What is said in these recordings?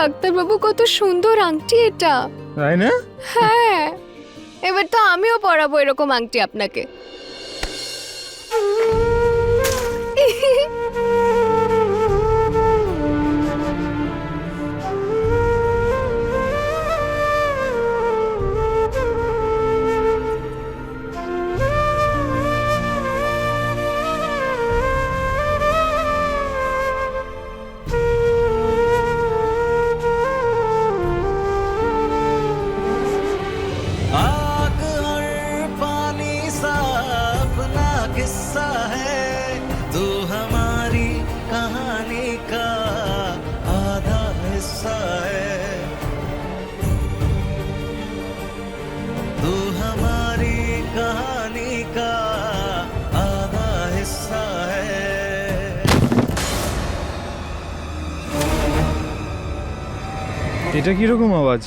ডাক্তারবাবু কত সুন্দর আংটি এটা। তাই না? হ্যাঁ। এবার তো আমিও পরাবো এরকম আংটি আপনাকে। এটা কীরকম আওয়াজ?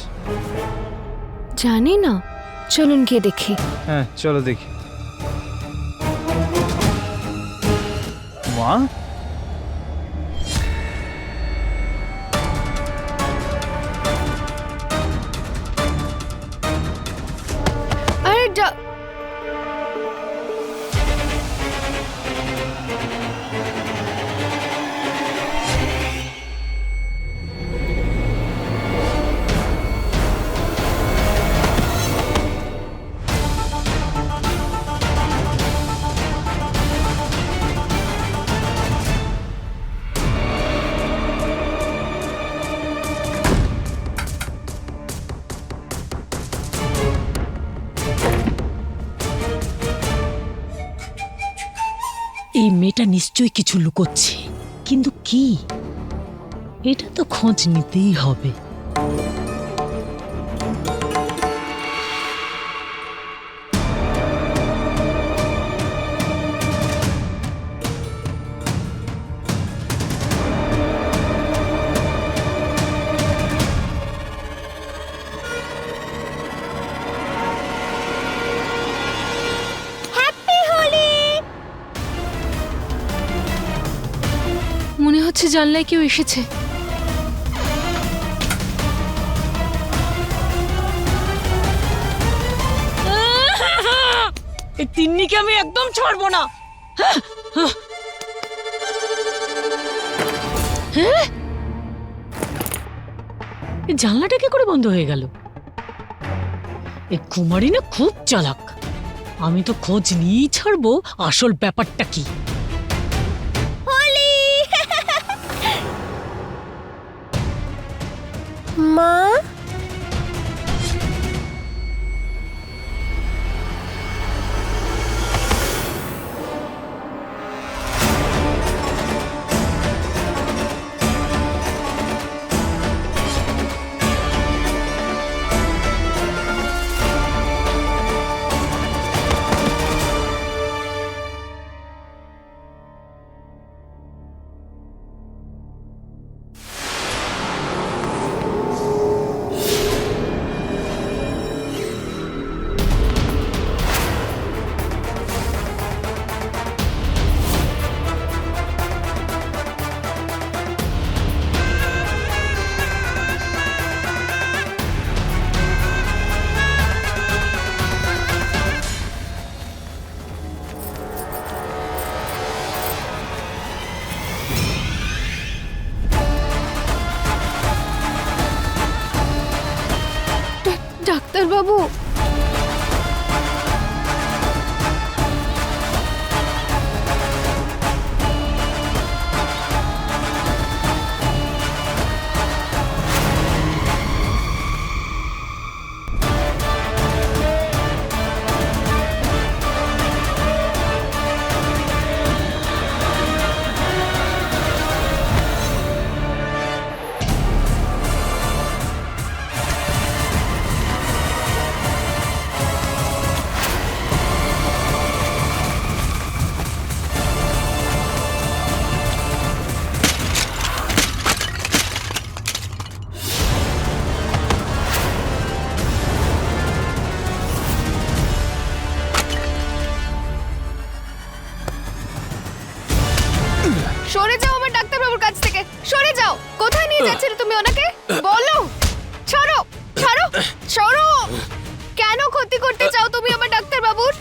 জানি না চলুন গিয়ে দেখি। হ্যাঁ চলো দেখি। মা? মেয়েটা নিশ্চয়ই কিছু লুকোচ্ছে। কিন্তু কি? এটা তো খোঁজ নিতেই হবে। মনে জানলায় কেউ এসেছে। তিন্নিকে আমি একদম ছাড়বো না। হ্যাঁ? জানলাটা কি করে বন্ধ হয়ে গেল? এই কুমারী না খুব চালাক। আমি তো খোঁজ নিয়েই ছাড়বো, আসল ব্যাপারটা কি? মা করতে চাও তুমি আমার ডাক্তার বাবুর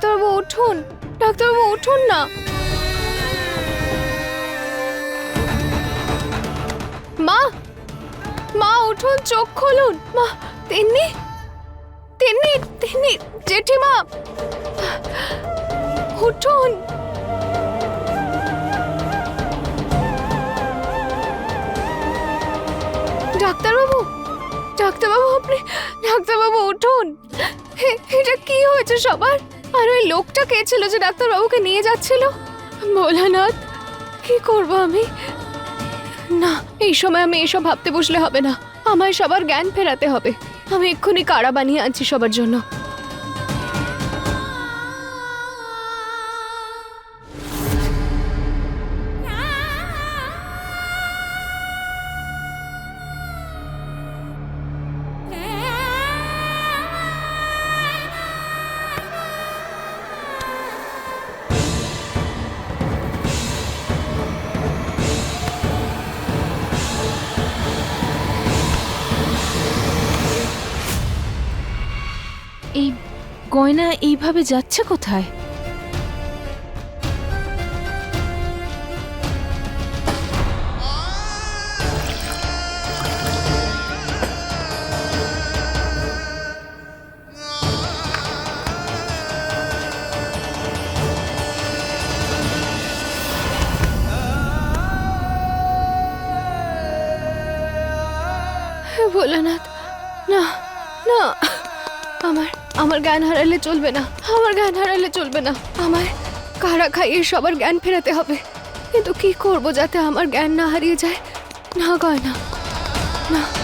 ডাক্তারবাবু, উঠুন। ডাক্তারবাবু, উঠুন না। মা মা, উঠুন, চোখ খুলুন। মা, তিন্নি তিন্নি তিন্নি, জেঠিমা। উঠুন। ডাক্তারবাবু ডাক্তারবাবু, আপনি, ডাক্তারবাবু, উঠুন। এটা কি হয়েছে সবার? আর ওই লোকটা কে ছিল যে ডাক্তারবাবুকে নিয়ে যাচ্ছিল? ভোলানাথ, কি করব আমি? না, এই সময় আমি এসব ভাবতে বসলে হবে না। আমায় সবার জ্ঞান ফেরাতে হবে। আমি এক্ষুনি কারা বানিয়ে আনছি সবার জন্য। এইভাবে যাচ্ছে কোথায়? ভোলানাথ আমার জ্ঞান হারালে চলবে না। আমার জ্ঞান হারালে চলবে না। আমার কারা খাইয়ে সবার জ্ঞান ফেরাতে হবে? কিন্তু কি করব যাতে আমার জ্ঞান না হারিয়ে যায়? না গয়না। না।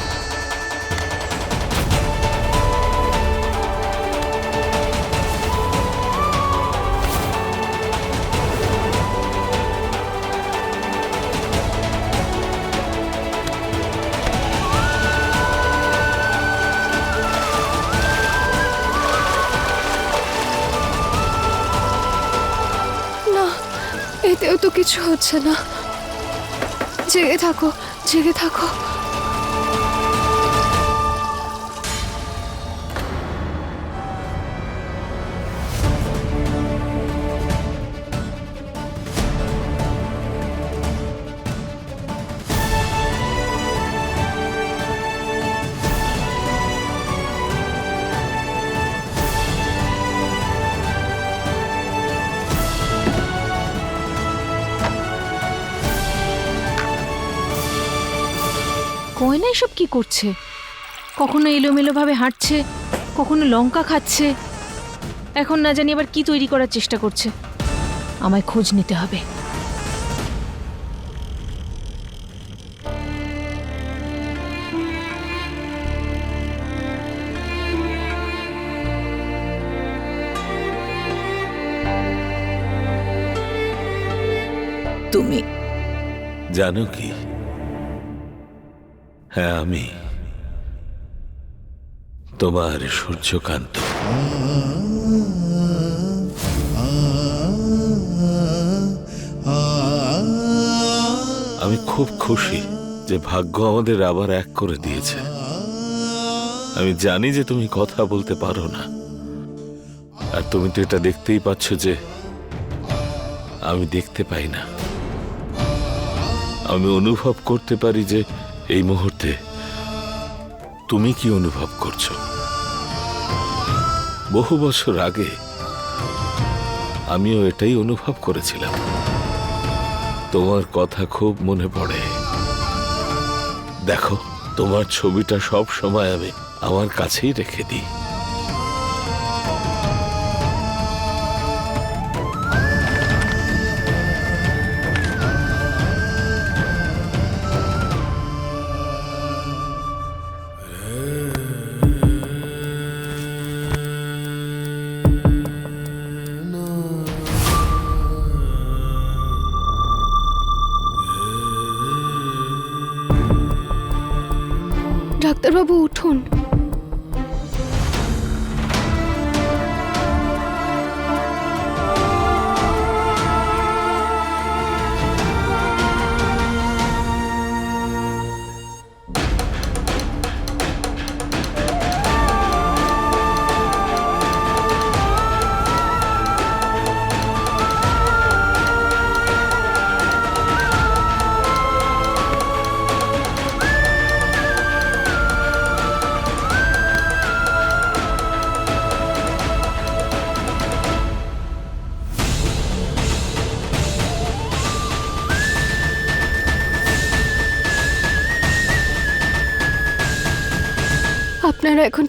কিছু হচ্ছে না। জেগে থাকো জেগে থাকো। গয়না এসব কি করছে? কখনো এলোমেলো ভাবে হাঁটছে কখনো লঙ্কা খাচ্ছে। এখন না জানি আবার কি তৈরি করার চেষ্টা করছে। আমায় খোঁজ নিতে হবে। তুমি। জানো কি? হ্যাঁ আমি। তোমার সূর্যকান্ত। আমি খুব খুশি যে ভাগ্য আমাদের আবার এক করে দিয়েছে। আমি জানি যে তুমি কথা বলতে পারো না। আর তুমি তো এটা দেখতেই পাচ্ছ যে আমি দেখতে পাই না। আমি অনুভব করতে পারি যে এই মুহূর্তে তুমি কি অনুভব করছ? বহু বছর আগে আমিও এটাই অনুভব করেছিলাম। তোমার কথা খুব মনে পড়ে। দেখো, তোমার ছবিটা সব সময় আমি আমার কাছেই রেখে দিই।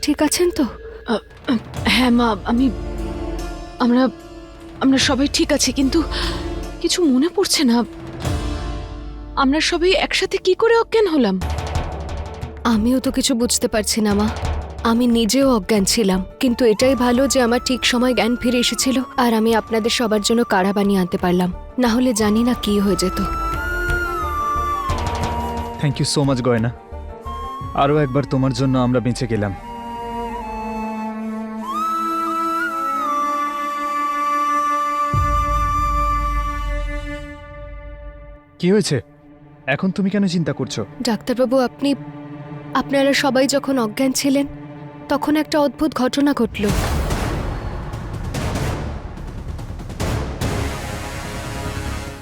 ঠিক আছেন তো? হ্যাঁ মা আমি আমরা আমরা সবাই ঠিক আছি কিন্তু কিছু মনে পড়ছে না। আমরা সবাই একসাথে কি করে অজ্ঞান হলাম? আমিও তো কিছু বুঝতে পারছি না মা। আমি নিজেও অজ্ঞান ছিলাম কিন্তু এটাই ভালো যে আমার ঠিক সময় জ্ঞান ফিরে এসেছিল আর আমি আপনাদের সবার জন্য কাড়া বানিয়ে আনতে পারলাম। না হলে জানি না কি হয়ে যেত। থ্যাংক ইউ সো মাচ গয়না। আরও একবার তোমার জন্য আমরা বেঁচে গেলাম। কি হয়েছে? এখন তুমি কেন চিন্তা করছ? ডাক্তারবাবু আপনি আপনারা সবাই যখন অজ্ঞান ছিলেন তখন একটা অদ্ভুত ঘটনা ঘটল।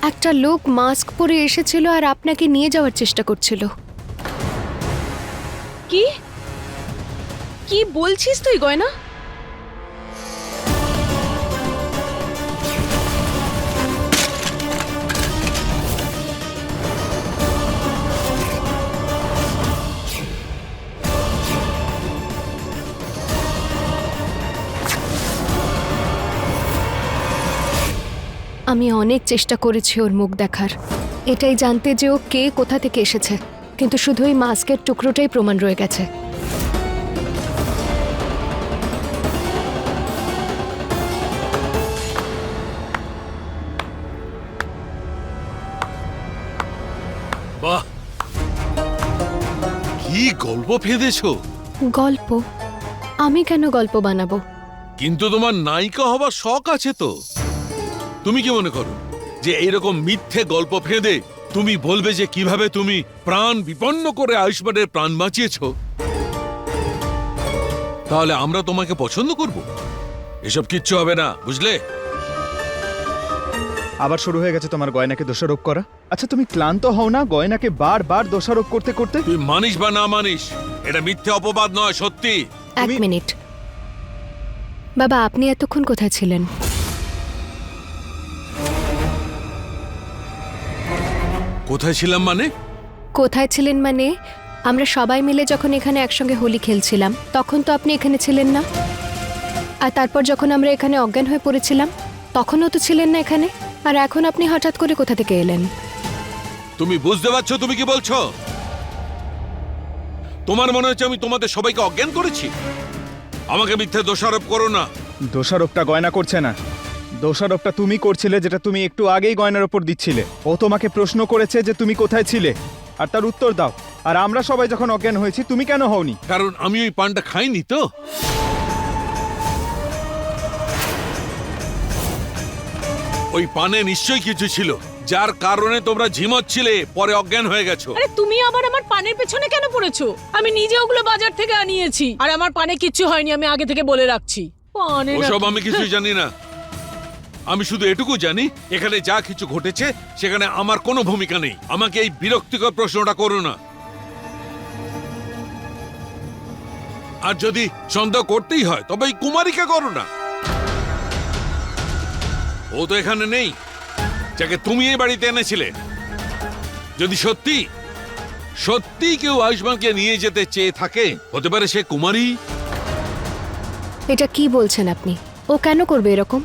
একটা লোক মাস্ক পরে এসেছিল আর আপনাকে নিয়ে যাওয়ার চেষ্টা করছিল। কি? কি বলছিস তুই গয়না? আমি অনেক চেষ্টা করেছি ওর মুখ দেখার। এটাই জানতে যে ও কে কোথা থেকে এসেছে কিন্তু শুধু ওই মাস্কের টুকরোটাই প্রমাণ রয়ে গেছে। বাহ! কি গল্প ফেঁদেছো? গল্প? আমি কেন গল্প বানাবো? কিন্তু তোমার নায়িকা হবার শখ আছে তো। তুমি কি মনে করো যে এইরকম মিথ্যে গল্প ফেঁদে তুমি বলবে যে কীভাবে তুমি প্রাণ বিপন্ন করে আয়ুষ্মানের প্রাণ বাঁচিয়েছো? তাহলে আমরা তোমাকে পছন্দ করব। এসব কিচ্ছু হবে না বুঝলে? আবার শুরু হয়ে গেছে তোমার গয়নাকে দোষারোপ করা। আচ্ছা তুমি ক্লান্ত হও না গয়নাকে বারবার দোষারোপ করতে করতে? তুই মানিস বা না মানিস এটা মিথ্যে অপবাদ নয় সত্যি। এক মিনিট। বাবা আপনি এতক্ষণ কোথায় ছিলেন? কোথায় ছিলাম মানে? কোথায় ছিলেন মানে? আমরা সবাই মিলে যখন এখানে একসঙ্গে হোলি খেলছিলাম তখন তো আপনি এখানে ছিলেন না। আর তারপর যখন আমরা এখানে অজ্ঞান হয়ে পড়েছিলাম তখনও তো ছিলেন না এখানে। আর এখন আপনি হঠাৎ করে কোথা থেকে এলেন? তুমি বুঝতে পারছ তুমি কি বলছো? তোমার মনে হচ্ছে আমি তোমাদের সবাইকে অজ্ঞান করেছি? আমাকে মিথ্যে দোষারোপ করো না। দোষারোপটা গয়না করছে না। দোষারোপটা তুমি করছিলে যেটা তুমি একটু আগেই গয়নার ওপর দিচ্ছিলে। ও তোমাকে প্রশ্ন করেছে যে তুমি কোথায় ছিলে। আর তার উত্তর দাও। আর আমরা সবাই যখন অজ্ঞান হয়েছি তুমি কেন হওনি? কারণ আমি ওই পানটা খাইনি তো। ওই পানে নিশ্চয়ই কিছু ছিল। যার কারণে তোমরা ঝিমাচ্ছিলে পরে অজ্ঞান হয়ে গেছো। আরে তুমি আবার আমার পানের পেছনে কেন পড়েছো? আমি নিজে ওগুলো বাজার থেকে আনিয়েছি। আর আমার পানে কিচ্ছু হয়নি আমি আগে থেকে বলে রাখছি। পানে ওসব আমি কিছু জানি না। আমি শুধু এটুকু জানি, এখানে যা কিছু ঘটেছে, সেখানে আমার কোনো ভূমিকা নেই। আমাকে এই বিরক্তিকর প্রশ্নটা করো না। আর যদি সন্দেহ করতেই হয়, তবে এই কুমারীকে করো না। ও তো এখানে নেই, যাকে তুমি এই বাড়িতে এনেছিলে। যদি সত্যি সত্যি কেউ আয়ুষ্মানকে নিয়ে যেতে চেয়ে থাকে, হতে পারে সে কুমারী। এটা কি বলছেন আপনি? ও কেন করবে এরকম?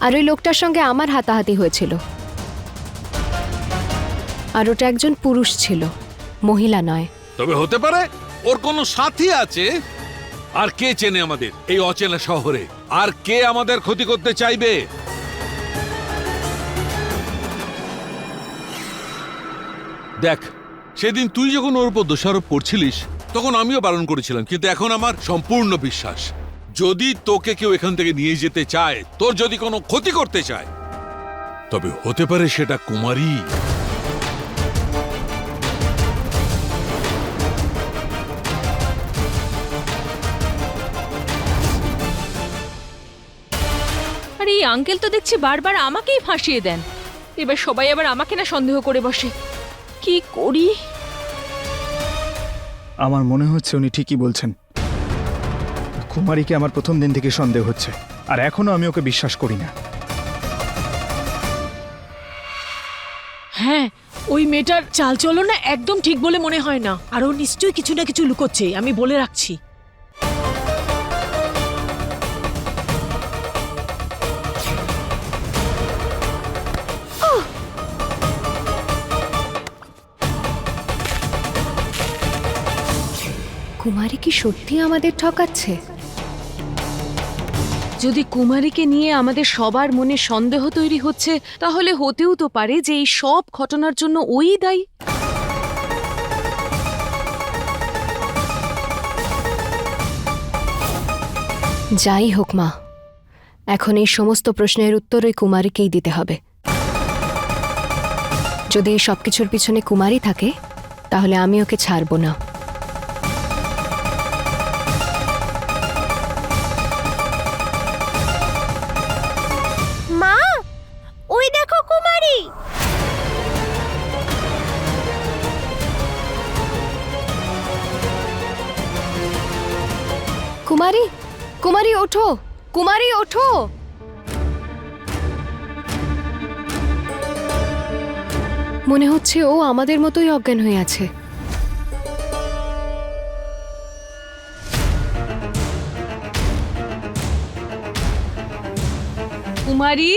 আর ওই লোকটার সঙ্গে আমার হাতাহাতি হয়েছিল। আর ওটা একজন পুরুষ ছিল, মহিলা নয়। তবে হতে পারে ওর কোনো সাথী আছে। আর কে চেনে আমাদের এই অচেনা শহরে? আর কে আমাদের ক্ষতি করতে চাইবে? দেখ, সেদিন তুই যখন ওর উপর দোষারোপ করছিলিস, তখন আমিও বারণ করেছিলাম, কিন্তু এখন আমার সম্পূর্ণ বিশ্বাস। যদি তোকে কেউ এখান থেকে নিয়ে যেতে চায় তোর যদি কোনো ক্ষতি করতে চায় তবে হতে পারে সেটা কুমারী। আর এই আঙ্কেল তো দেখছি বারবার আমাকেই ফাঁসিয়ে দেন। এবার সবাই আবার আমাকে না সন্দেহ করে বসে। কি করি? আমার মনে হচ্ছে উনি ঠিকই বলছেন। কুমারীকে আমার প্রথম দিন থেকে সন্দেহ হচ্ছে আর এখনও আমি ওকে বিশ্বাস করি না। হ্যাঁ ওই মেয়েটার চালচলন না একদম ঠিক বলে মনে হয় না আর ও নিশ্চয়ই কিছু না কিছু লুকোচ্ছে আমি বলে রাখছি। কুমারী কি সত্যি আমাদের ঠকাচ্ছে? যদি কুমারীকে নিয়ে আমাদের সবার মনে সন্দেহ তৈরি হচ্ছে, তাহলে হতেও তো পারে যে এই সব ঘটনার জন্য ওই দায়ী। যাই হোক মা, এখন এই সমস্ত প্রশ্নের উত্তর ওই কুমারীকেই দিতে হবে। যদি এই সব কিছুর পিছনে কুমারী থাকে, তাহলে আমি ওকে ছাড়বো না। ওঠো কুমারী ওঠো। মনে হচ্ছে ও আমাদের মতোই অজ্ঞান হয়ে আছে। কুমারী?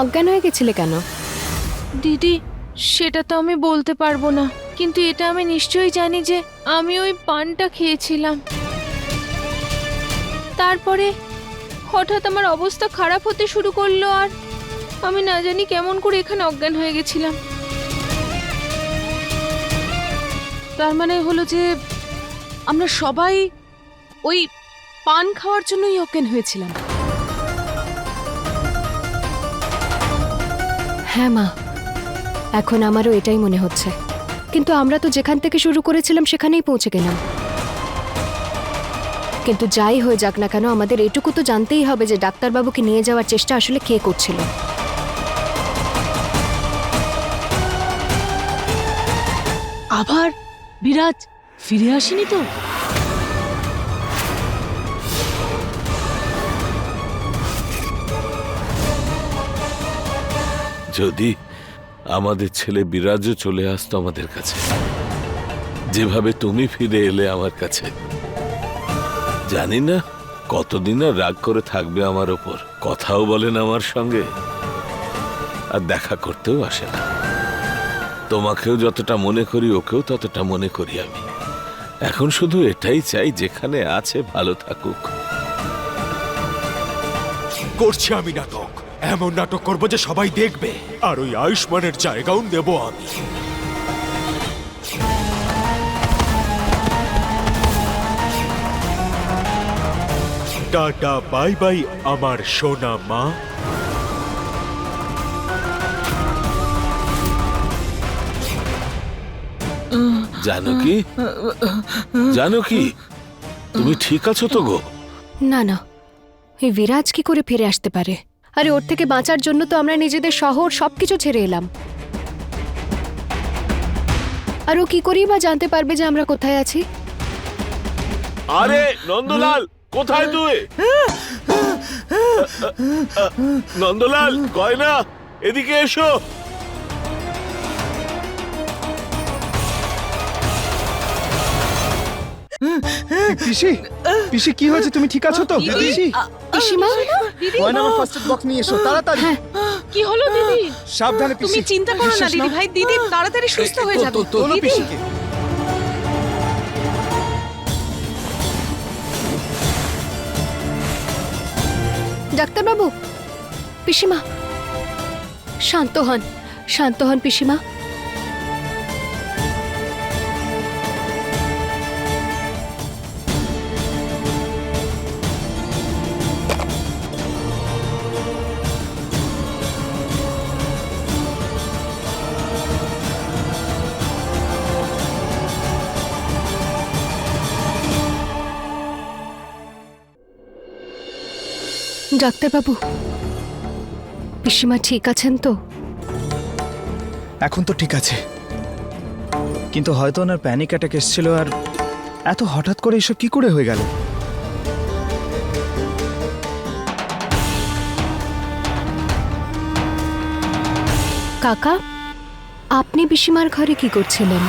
অজ্ঞান হয়ে গেছিলে কেন? দিদি, সেটা তো আমি বলতে পারব না। কিন্তু এটা আমি নিশ্চয়ই জানি যে আমি ওই পানটা খেয়েছিলাম। তারপরে হঠাৎ আমার অবস্থা খারাপ হতে শুরু করল আর আমি না জানি কেমন করে এখানে অজ্ঞান হয়ে গেছিলাম। তার মানে হলো যে আমরা সবাই ওই পান খাওয়ার জন্যই অজ্ঞান হয়েছিলাম। হ্যাঁ মা। এখন আমারও এটাই মনে হচ্ছে। কিন্তু আমরা তো যেখান থেকে শুরু করেছিলাম সেখানেই পৌঁছে গেলাম। কিন্তু যাই হয়ে যাক না কেন, আমাদের এটুকু তো জানতেই হবে যে ডাক্তারবাবুকে নিয়ে যাওয়ার চেষ্টা আসলে কে করছিল। আবার বিরাজ ফিরে আসেনি তো? যদি আমাদের ছেলে বিরাজও চলে আসতো আমাদের কাছে, যেভাবে তুমি ফিরে এলে আমার কাছে, জানি না কতদিন আর রাগ করে থাকবে আমার ওপর, কথাও বলেন আমার সঙ্গে, আর দেখা করতেও আসে না। তোমাকেও যতটা মনে করি, ওকেও ততটা মনে করি আমি। এখন শুধু এটাই চাই, যেখানে আছে ভালো থাকুক। করছি আমি নাটক এমন নাটক করব যে সবাই দেখবে। আর ওই আয়ুষ্মানের জায়গাও নেব আমি। টাটা বাই বাই আমার সোনা মা। জানো কি? জানো কি? তুমি ঠিক আছো তো গো? না না। এই বিরাজ কি করে ফিরে আসতে পারে? আরে ওর থেকে বাঁচার জন্য তো আমরা নিজেদের শহর সবকিছু ছেড়ে এলাম। আর ও কি করেই বা জানতে পারবে যে আমরা কোথায় আছি? আরে নন্দলাল কোথায় তুই? নন্দলাল গয়না এদিকে এসো। পিসি পিসি কি হয়েছে? তুমি ঠিক আছো তো? পিসি? পিসিমা? আমার ফার্স্ট বক্স নিয়ে এসো তাড়াতাড়ি। কি হলো দিদি? সাবধানে তুমি চিন্তা করো না দিদি ভাই দিদি তাড়াতাড়ি সুস্থ হয়ে যাবে। তোলো পিসিকে। ডাক্তারবাবু পিসিমা। শান্ত হন শান্ত হন পিসিমা। ডাক্তারবাবু। পিসিমা ঠিক আছেন তো? এখন তো ঠিক আছে। কিন্তু হয়তো ওনার প্যানিক অ্যাটাক এসেছিল আর এত হঠাৎ করে এসব কি করে হয়ে গেল? কাকা আপনি পিসিমার ঘরে কি করছিলেন?